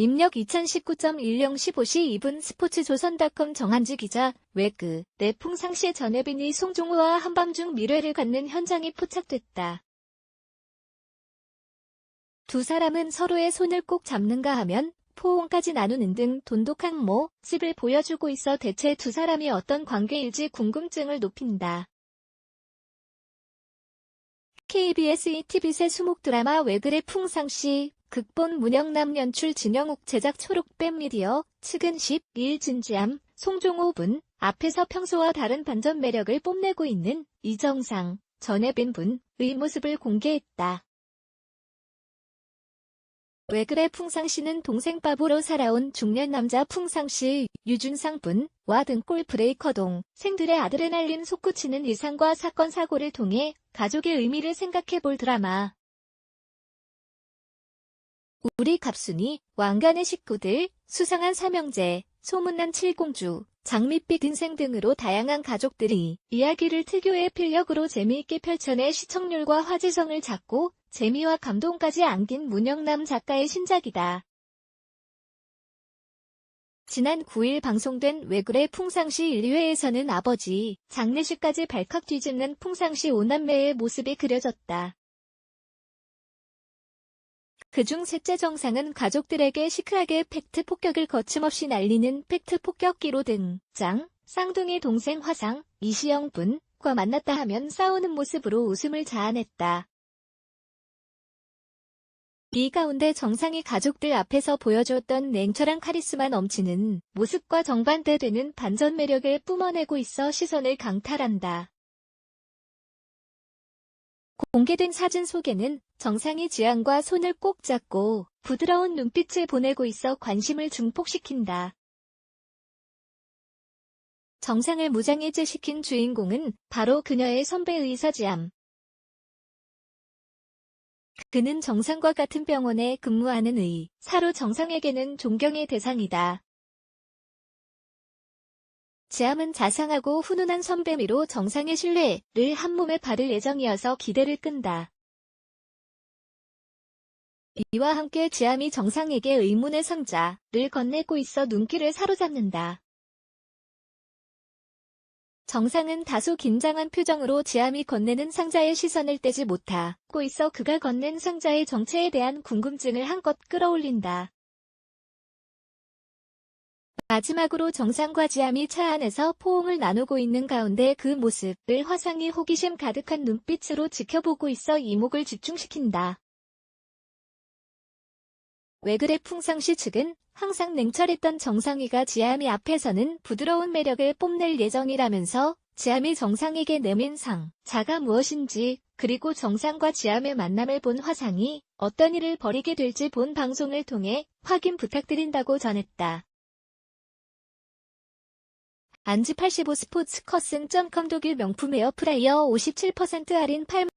입력 2019.10 15시 2분 스포츠조선닷컴 정한지 기자, 외그, 내 풍 상시의 전혜빈이 송종호와 한밤중 미래를 갖는 현장이 포착됐다. 두 사람은 서로의 손을 꼭 잡는가 하면 포옹까지 나누는 등 돈독한 모습을 보여주고 있어 대체 두 사람이 어떤 관계일지 궁금증을 높인다. KBS ETV새 수목 드라마 왜 그래 풍상시 극본 문영남 연출 진영욱 제작 초록뱀 미디어 측은 10일 진지함 송종호 분 앞에서 평소와 다른 반전 매력을 뽐내고 있는 이정상 전혜빈 분의 모습을 공개했다. 왜 그래 풍상씨는 동생 바보로 살아온 중년 남자 풍상씨 유준상 분와 등골 브레이커 동생들의 아드레날린 솟구치는 일상과 사건 사고를 통해 가족의 의미를 생각해 볼 드라마. 우리 갑순이, 왕관의 식구들, 수상한 삼형제, 소문난 칠공주, 장밋빛 인생 등으로 다양한 가족들이 이야기를 특유의 필력으로 재미있게 펼쳐내 시청률과 화제성을 잡고 재미와 감동까지 안긴 문영남 작가의 신작이다. 지난 9일 방송된 왜 그래 풍상시 1회에서는 아버지, 장례식까지 발칵 뒤집는 풍상시 오남매의 모습이 그려졌다. 그중 셋째 정상은 가족들에게 시크하게 팩트 폭격을 거침없이 날리는 팩트 폭격기로 등장, 쌍둥이 동생 화상, 이시영 분과 만났다 하면 싸우는 모습으로 웃음을 자아냈다. 이 가운데 정상이 가족들 앞에서 보여주었던 냉철한 카리스마 넘치는 모습과 정반대되는 반전 매력을 뿜어내고 있어 시선을 강탈한다. 공개된 사진 속에는 정상이 지안과 손을 꼭 잡고 부드러운 눈빛을 보내고 있어 관심을 증폭시킨다. 정상을 무장해제시킨 주인공은 바로 그녀의 선배 의사 지암. 그는 정상과 같은 병원에 근무하는 의사로 정상에게는 존경의 대상이다. 지암은 자상하고 훈훈한 선배미로 정상의 신뢰를 한몸에 받을 예정이어서 기대를 끈다. 이와 함께 지암이 정상에게 의문의 상자를 건네고 있어 눈길을 사로잡는다. 정상은 다소 긴장한 표정으로 지암이 건네는 상자의 시선을 떼지 못하고 있어 그가 건넨 상자의 정체에 대한 궁금증을 한껏 끌어올린다. 마지막으로 정상과 지암이 차 안에서 포옹을 나누고 있는 가운데 그 모습을 화상이 호기심 가득한 눈빛으로 지켜보고 있어 이목을 집중시킨다. 왜 그래 풍상시 측은 항상 냉철했던 정상이가 지암이 앞에서는 부드러운 매력을 뽐낼 예정이라면서 지암이 정상에게 내민 상, 자가 무엇인지, 그리고 정상과 지암의 만남을 본 화상이 어떤 일을 벌이게 될지 본 방송을 통해 확인 부탁드린다고 전했다. 안지 85 스포츠 커슨.com 독일 명품 에어프라이어 57% 할인 8만